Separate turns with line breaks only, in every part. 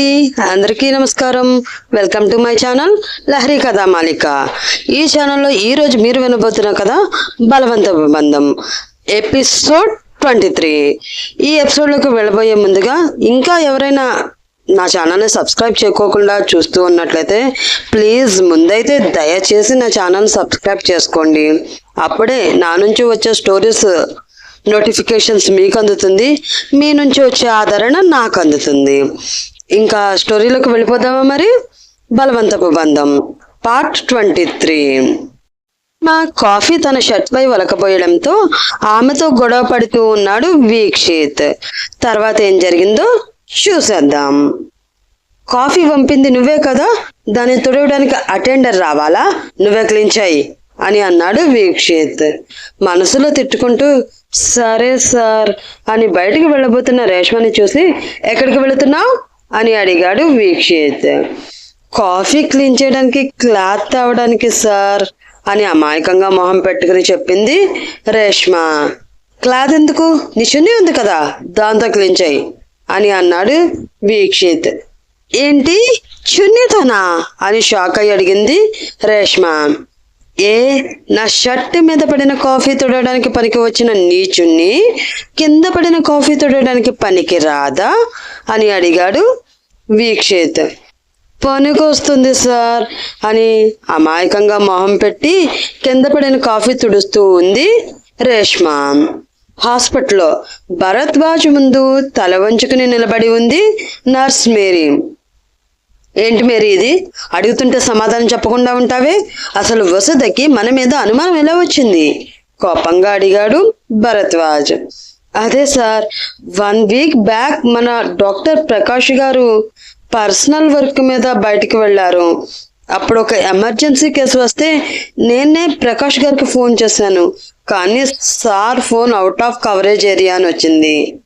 అండి. అందరికీ నమస్కారం. Welcome to my channel Lahari Katha Malika. ఈ ఛానల్లో ఈ రోజు మీరు వినబోతున్న కథ బలవంత బంధం. Episode twenty three. ఈ ఎపిసోడ్లోకి వెళ్ళబోయే ముందుగా ఇంకా ఎవరైనా నా ఛానల్ని సబ్స్క్రైబ్ చేసుకోకుండా చూస్తూ ఉన్నట్లయితే ప్లీజ్ ముందైతే దయచేసి నా ఛానల్ సబ్స్క్రైబ్ చేసుకోండి. అప్పుడే నా నుంచి వచ్చే స్టోరీస్ నోటిఫికేషన్స్ మీకు అందుతుంది. మీ నుంచి వచ్చే ఆదరణ నాకు అందుతుంది. ఇంకా స్టోరీలోకి వెళ్ళిపోదామా మరి? బలవంతపు బంధం. Part twenty three. మా కాఫీ తన షర్ట్ పై వలకపోయడంతో ఆమెతో గొడవ పడుతూ ఉన్నాడు వీక్షిత్. తర్వాత ఏం జరిగిందో చూసేద్దాం. కాఫీ పంపింది నువ్వే కదా? దాన్ని తుడవడానికి అటెండర్ రావాలా? నువ్వే క్లీన్ చేయి అని అన్నాడు వీక్షిత్. మనసులో తిట్టుకుంటూ సరే సార్ అని బయటికి వెళ్ళబోతున్న రేష్మని చూసి ఎక్కడికి వెళుతున్నావు? అని అడిగాడు వీక్షిత్. కాఫీ క్లీన్ చేయడానికి క్లాత్ తేవడానికి సార్ అని అమాయకంగా మొహం పెట్టుకుని చెప్పింది రేష్మ. క్లాత్ ఎందుకు? నీ చున్నీ ఉంది కదా దాంతో క్లీన్ చేయి అని అన్నాడు వీక్షిత్. ఏంటి? చున్నీతోనా? అని షాక్ అయ్యి అడిగింది రేష్మ. ఏ? నా షర్ట్ మీద పడిన కాఫీ తుడవడానికి పనికి వచ్చిన నీచుణ్ణి కింద పడిన కాఫీ తుడవడానికి పనికి రాదా? అని అడిగాడు వీక్షిత్. పనికి వస్తుంది సార్ అని అమాయకంగా మొహం పెట్టి కింద పడిన కాఫీ తుడుస్తూ ఉంది రేష్మ. హాస్పిటల్లో భరద్వాజ్ ముందు తల వంచుకుని నిలబడి ఉంది నర్స్ మేరీ. ఏంటి మేరీ ఇది? అడుగుతుంటే సమాధానం చెప్పకుండా ఉంటావే? అసలు వసుదకి మన మీద అనుమానం ఎలా వచ్చింది? కోపంగా అడిగాడు భరద్వాజ్. అదే సార్ వన్ వీక్ బ్యాక్ మన doctor Prakash garu personal work మీద బయటికి వెళ్ళారు. అప్పుడు ఒక ఎమర్జెన్సీ కేసు వస్తే నేనే ప్రకాష్ గారికి ఫోన్ చేశాను. కానీ sir phone out of coverage area అని వచ్చింది.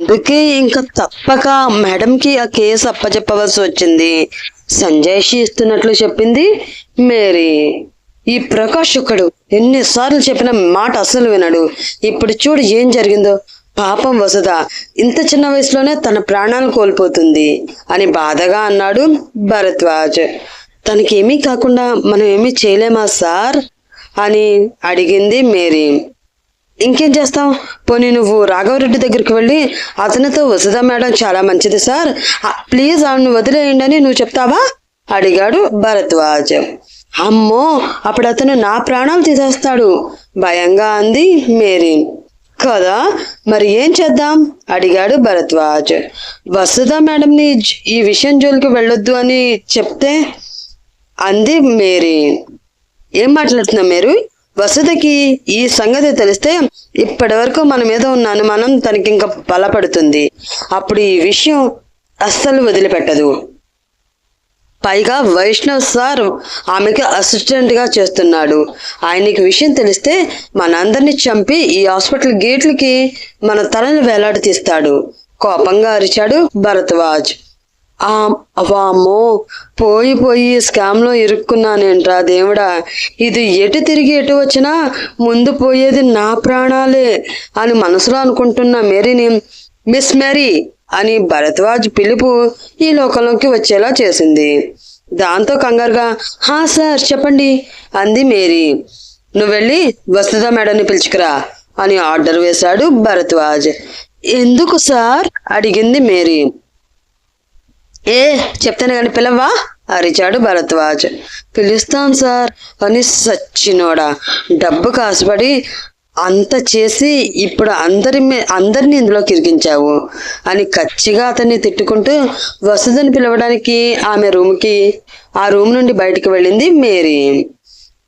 అందుకే ఇంకా తప్పక మేడంకి ఆ కేసు అప్పచెప్పవలసి వచ్చింది. సంజయ్షి ఇస్తున్నట్లు చెప్పింది మేరీ. ఈ ప్రకాష్ ఒకడు ఎన్నిసార్లు చెప్పిన మాట అసలు వినడు. ఇప్పుడు చూడు ఏం జరిగిందో. పాపం వసుధ ఇంత చిన్న వయసులోనే తన ప్రాణాలు కోల్పోతుంది అని బాధగా అన్నాడు భరద్వాజ్. తనకేమీ కాకుండా మనం ఏమీ చేయలేమా సార్? అని అడిగింది మేరీ. ఇంకేం చేస్తావు? పోనీ నువ్వు రాఘవరెడ్డి దగ్గరికి వెళ్ళి అతనితో వసుధ మేడం చాలా మంచిది సార్. ప్లీజ్ ఆవిడని వదిలేయండి అని నువ్వు చెప్తావా? అడిగాడు భరద్వాజ్. అమ్మో అప్పుడు అతను నా ప్రాణాలు తీసేస్తాడు. భయంగా అంది మేరీ. కదా మరి ఏం చేద్దాం? అడిగాడు భరద్వాజ్. వసుధ మేడంని ఈ విషయం జోలికి వెళ్ళొద్దు అని చెప్తే? అంది మేరీ. ఏం మాట్లాడుతున్నా మీరు? వసతికి ఈ సంగతి తెలిస్తే ఇప్పటి వరకు మన మీద ఉన్న అనుమానం తనకి ఇంకా బలపడుతుంది. అప్పుడు ఈ విషయం అస్సలు వదిలిపెట్టదు. పైగా వైష్ణవ్ సార్ ఆమెకి అసిస్టెంట్గా చేస్తున్నాడు. ఆయనకి విషయం తెలిస్తే మనందరినీ చంపి ఈ హాస్పిటల్ గేట్లకి మన తలని వేలాడి తీస్తాడు కోపంగా అరిచాడు భరద్వాజ్. ఆ పోయి పోయి స్కామ్లో ఇరుక్కున్నానేంట్రా దేవుడా. ఇది ఎటు తిరిగి ఎటు వచ్చినా ముందు పోయేది నా ప్రాణాలే అని మనసులో అనుకుంటున్న మేరీని మిస్ మేరీ అని భరద్వాజ్ పిలుపు ఈ లోకంలోకి వచ్చేలా చేసింది. దాంతో కంగారుగా హా సార్ చెప్పండి అంది మేరీ. నువ్వు వెళ్ళి వసుధ మేడంని పిలుచుకురా అని ఆర్డర్ వేశాడు భరద్వాజ్. ఎందుకు సార్? అడిగింది మేరీ. ఏ చెప్తాను కానీ పిలవ్వా? అరిచాడు భరద్వాజ్. పిలుస్తాను సార్ అని సచ్చినోడా. డబ్బు కాసుపడి అంత చేసి ఇప్పుడు అందరి మీ అందరినీ ఇందులోకి ఇరికించావు అని కచ్చిగా అతన్ని తిట్టుకుంటూ వసుదని పిలవడానికి ఆమె రూమ్కి ఆ రూమ్ నుండి బయటికి వెళ్ళింది మేరీ.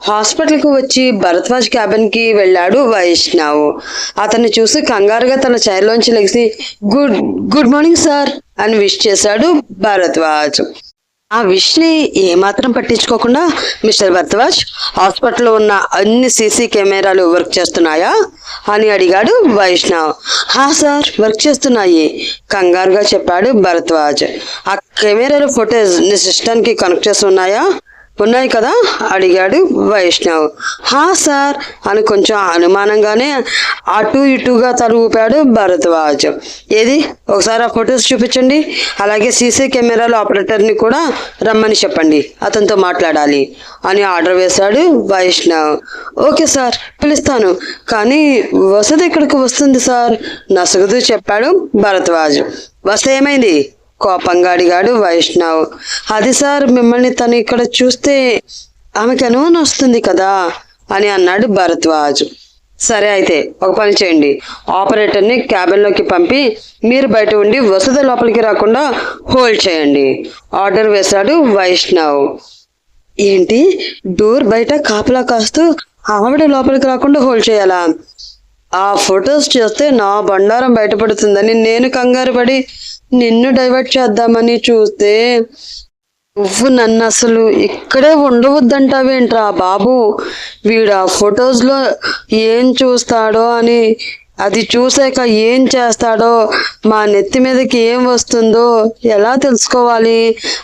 హాస్పిటల్కి వచ్చి భరద్వాజ్ క్యాబిన్కి వెళ్ళాడు వైష్ణవ్. అతన్ని చూసి కంగారుగా తన చైర్లోంచి లెగిసి గుడ్ గుడ్ మార్నింగ్ సార్ అని విష్ చేశాడు భరద్వాజ్. ఆ విష్ని ఏమాత్రం పట్టించుకోకుండా మిస్టర్ భరద్వాజ్ హాస్పిటల్లో ఉన్న అన్ని సీసీ కెమెరాలు వర్క్ చేస్తున్నాయా? అని అడిగాడు వైష్ణవ్. హా సార్ వర్క్ చేస్తున్నాయి కంగారుగా చెప్పాడు భరద్వాజ్. ఆ కెమెరాల ఫుటేజ్ నీ సిస్టమ్కి కనెక్ట్ చేసి ఉన్నాయా? ఉన్నాయి కదా? అడిగాడు వైష్ణవ్. హా సార్ అని కొంచెం అనుమానంగానే అటు ఇటుగా తరుగుపాడు భరద్వాజ్. ఏది? ఒకసారి ఆ ఫొటోస్ చూపించండి. అలాగే సీసీ కెమెరాల ఆపరేటర్ని కూడా రమ్మని చెప్పండి. అతనితో మాట్లాడాలి అని ఆర్డర్ వేశాడు వైష్ణవ్. ఓకే సార్ పిలుస్తాను. కానీ వసతి ఇక్కడికి వస్తుంది సార్? నసుగుతూ చెప్పాడు భరద్వాజ్. వస్తే ఏమైంది? కోపంగా అడిగాడు వైష్ణవ్. అది సార్ మిమ్మల్ని తను ఇక్కడ చూస్తే ఆమెకి అనుమానం వస్తుంది కదా అని అన్నాడు భరద్వాజ్. సరే అయితే ఒక పని చేయండి. ఆపరేటర్ని క్యాబిన్లోకి పంపి మీరు బయట ఉండి వసతి లోపలికి రాకుండా హోల్డ్ చేయండి ఆర్డర్ వేశాడు వైష్ణవ్. ఏంటి? డోర్ బయట కాపలా కాస్తూ ఆవిడ లోపలికి రాకుండా హోల్డ్ చేయాలా? ఆ ఫొటోస్ చూస్తే నా బండారం బయటపడుతుందని నేను కంగారు పడి నిన్ను డైవర్ట్ చేద్దామని చూస్తే నువ్వు నన్ను అసలు ఇక్కడే ఉండవద్దంటావేంట్రా బాబు? వీడు ఆ ఫొటోస్లో ఏం చూస్తాడో అని అది చూసాక ఏం చేస్తాడో మా నెత్తి మీదకి ఏం వస్తుందో ఎలా తెలుసుకోవాలి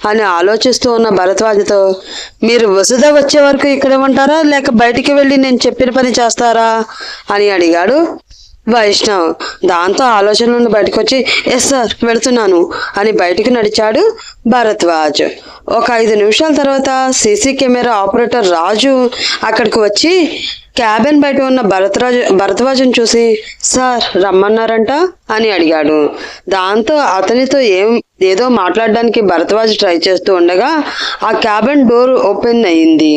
అని ఆలోచిస్తూ ఉన్న భరద్వాజతో మీరు వసుధ వచ్చే వరకు ఇక్కడే ఉంటారా? లేక బయటికి వెళ్ళి నేను చెప్పిన పని చేస్తారా? అని అడిగాడు. వైష్ణవ్ దాంతో ఆలోచన నుండి బయటకు వచ్చి ఎస్ సార్ వెళుతున్నాను అని బయటికి నడిచాడు భరద్వాజ్. ఒక ఐదు నిమిషాల తర్వాత సీసీ కెమెరా ఆపరేటర్ రాజు అక్కడికి వచ్చి క్యాబిన్ బయట ఉన్న భరద్వాజ్ భరద్వాజుని చూసి సార్ రమ్మన్నారంట అని అడిగాడు. దాంతో అతనితో ఏం ఏదో మాట్లాడడానికి భరద్వాజ్ ట్రై చేస్తూ ఉండగా ఆ క్యాబిన్ డోర్ ఓపెన్ అయ్యింది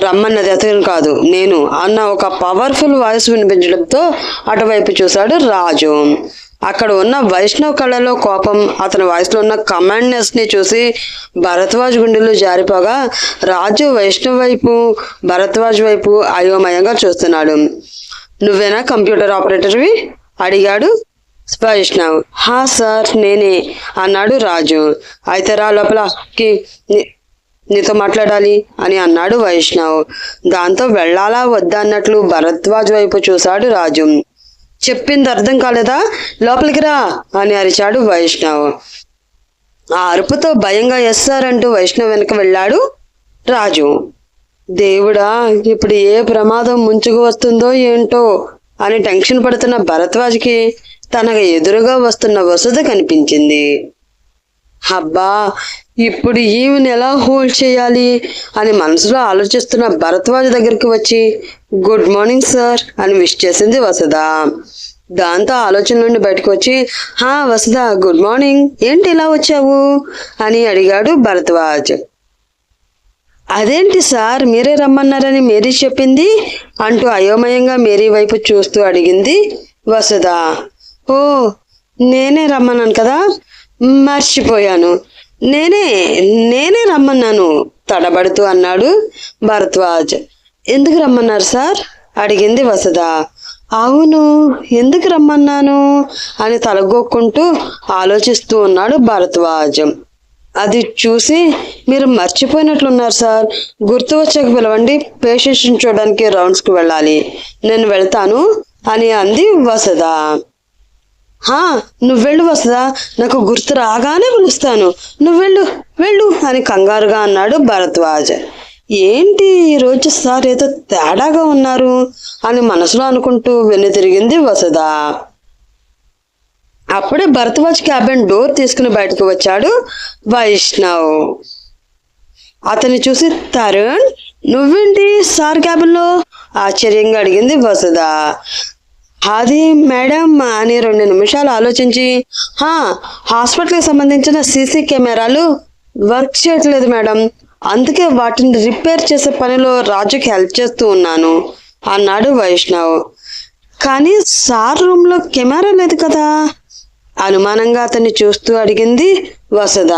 రమ్మన్నది అతను కాదు. నేను అన్న ఒక పవర్ఫుల్ వాయిస్ వినిపించడంతో అటువైపు చూశాడు రాజు. అక్కడ ఉన్న వైష్ణవ్ కళలో కోపం అతని వాయిస్లో ఉన్న కమాండ్నెస్ని చూసి భరద్వాజ్ గుండెలు జారిపోగా రాజు వైష్ణవ్ వైపు భరద్వాజ్ వైపు అయోమయంగా చూస్తున్నాడు. నువ్వేనా కంప్యూటర్ ఆపరేటర్వి అడిగాడు వైష్ణవ్. హా సార్ నేనే అన్నాడు రాజు. అయితే రా లోపలకి నీతో మాట్లాడాలి అని అన్నాడు వైష్ణవ్. దాంతో వెళ్ళాలా వద్దా అన్నట్లు భరద్వాజ్ వైపు చూశాడు రాజు. చెప్పింది అర్థం కాలేదా? లోపలికి రా అని అరిచాడు వైష్ణవ్. ఆ అరుపుతో భయంగా ఎస్ సార్ అంటూ వైష్ణవ్ వెనక వెళ్ళాడు రాజు. దేవుడా ఇప్పుడు ఏ ప్రమాదం ముంచుకు వస్తుందో ఏంటో అని టెన్షన్ పడుతున్న భరద్వాజ్కి తనకు ఎదురుగా వస్తున్న వసుధ కనిపించింది. అబ్బా ఇప్పుడు ఈమెను ఎలా హోల్డ్ చేయాలి అని మనసులో ఆలోచిస్తున్న భరద్వాజ దగ్గరికి వచ్చి గుడ్ మార్నింగ్ సార్ అని విష్ చేసింది వసుధ. దాంతో ఆలోచన నుండి బయటకు వచ్చి హా వసుధ గుడ్ మార్నింగ్. ఏంటి ఇలా వచ్చావు? అని అడిగాడు భరద్వాజ్. అదేంటి సార్ మీరే రమ్మన్నారని మేరీ చెప్పింది? అంటూ అయోమయంగా మేరీ వైపు చూస్తూ అడిగింది వసుధ. ఓ నేనే రమ్మన్నాను కదా. మర్చిపోయాను. నేనే నేనే రమ్మన్నాను తడబడుతూ అన్నాడు భరద్వాజ్. ఎందుకు రమ్మన్నారు సార్? అడిగింది వసద అవును ఎందుకు రమ్మన్నాను? అని తలగొక్కుంటూ ఆలోచిస్తూ ఉన్నాడు భరద్వాజ్. అది చూసి మీరు మర్చిపోయినట్లున్నారు సార్. గుర్తు వచ్చాక పిలవండి పేషెంట్స్ని చూడడానికి రౌండ్స్కి వెళ్ళాలి. నేను వెళ్తాను అని అంది వసద నువ్వెళ్ళు వసదా? నాకు గుర్తు రాగానే పిలుస్తాను. నువ్వెళ్ళు వెళ్ళు అని కంగారుగా అన్నాడు భరద్వాజ్. ఏంటి ఈరోజు సార్ ఏదో తేడాగా ఉన్నారు అని మనసులో అనుకుంటూ వెనుతిరిగింది వసద. అప్పుడే భరద్వాజ్ క్యాబిన్ డోర్ తీసుకుని బయటకు వచ్చాడు వైష్ణవ్. అతన్ని చూసి తరుణ్ నువ్వేంటి సార్ క్యాబిన్లో? ఆశ్చర్యంగా అడిగింది వసుధ అది మేడం అని రెండు నిమిషాలు ఆలోచించి హా హాస్పిటల్కి సంబంధించిన సీసీ కెమెరాలు వర్క్ చేయట్లేదు మేడం. అందుకే వాటిని రిపేర్ చేసే పనిలో రాజుకి హెల్ప్ చేస్తూ ఉన్నాను అన్నాడు వైష్ణవ్. కానీ సార్ రూమ్లో కెమెరా లేదు కదా? అనుమానంగా అతన్ని చూస్తూ అడిగింది వసుధ.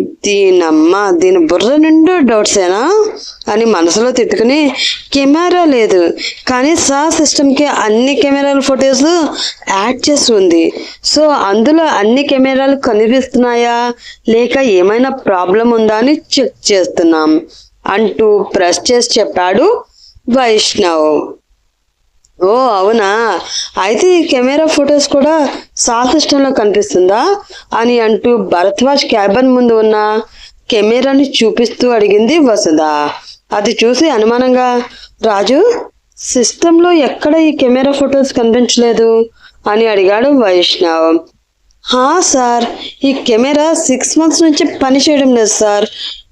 దీనమ్మ దీని బుర్ర నిండు డౌట్సేనా అని మనసులో తిట్టుకుని కెమెరా లేదు. కానీ సా సిస్టమ్కి అన్ని కెమెరాల ఫొటోస్ యాడ్ చేసి ఉంది. సో అందులో అన్ని కెమెరాలు కనిపిస్తున్నాయా? లేక ఏమైనా ప్రాబ్లం ఉందా అని చెక్ చేస్తున్నాం. అంటూ ప్రెస్ చేసి చెప్పాడు వైష్ణవ్. ఓ అవునా? అయితే ఈ కెమెరా ఫొటోస్ కూడా సాసిస్టంలో కనిపిస్తుందా? అని అంటూ భరద్వాజ్ క్యాబిన్ ముందు ఉన్న కెమెరాని చూపిస్తూ అడిగింది వసుధ. అది చూసి అనుమానంగా రాజు సిస్టంలో ఎక్కడ ఈ కెమెరా ఫొటోస్ కనిపించలేదు? అని అడిగాడు వైష్ణవ్. హా సార్ ఈ కెమెరా సిక్స్ మంత్స్ నుంచి పనిచేయడం లేదు సార్.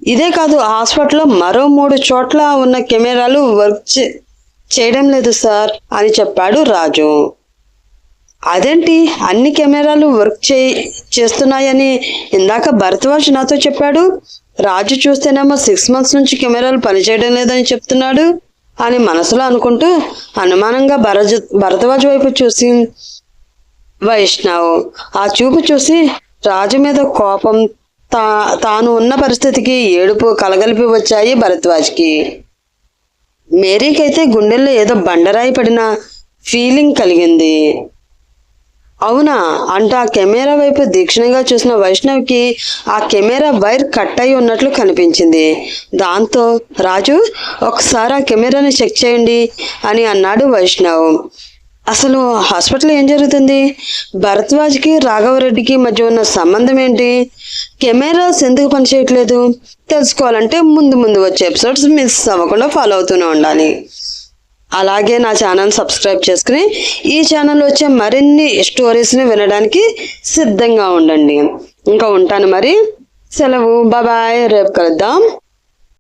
ఇదే కాదు హాస్పిటల్లో మరో మూడు చోట్ల ఉన్న కెమెరాలు వర్క్ చే- చేయడం లేదు సార్ అని చెప్పాడు రాజు. అదేంటి? అన్ని కెమెరాలు వర్క్ చే చేస్తున్నాయని ఇందాక భరద్వాజ్ నాతో చెప్పాడు. రాజు చూస్తేనేమో సిక్స్ మంత్స్ నుంచి కెమెరాలు పనిచేయడం లేదని చెప్తున్నాడు అని మనసులో అనుకుంటూ అనుమానంగా భరజ భరద్వాజ్ వైపు చూసి వైష్ణవ్ ఆ చూపు చూసి రాజు మీద కోపం తా తాను ఉన్న పరిస్థితికి ఏడుపు కలగలిపి వచ్చాయి భరద్వాజ్కి. మేరీకైతే గుండెల్లో ఏదో బండరాయి పడిన ఫీలింగ్ కలిగింది. అవునా? అంటూ ఆ కెమెరా వైపు దీక్షణంగా చూసిన వైష్ణవ్కి ఆ కెమెరా వైర్ కట్ అయి ఉన్నట్లు కనిపించింది. దాంతో రాజు ఒకసారి ఆ కెమెరాని చెక్ చేయండి అని అన్నాడు వైష్ణవ్. అసలు హాస్పిటల్ ఏం జరుగుతుంది? భరద్వాజ్కి రాఘవరెడ్డికి మధ్య ఉన్న సంబంధం ఏంటి? కెమెరాస్ ఎందుకు పనిచేయట్లేదు? తెలుసుకోవాలంటే ముందు ముందు వచ్చే ఎపిసోడ్స్ మిస్ అవ్వకుండా ఫాలో అవుతూనే ఉండాలి. అలాగే నా ఛానల్ సబ్స్క్రైబ్ చేసుకుని ఈ ఛానల్ వచ్చే మరిన్ని స్టోరీస్ని వినడానికి సిద్ధంగా ఉండండి. ఇంకా ఉంటాను మరి. సెలవు. బాబాయ్ రేపు కలుద్దాం.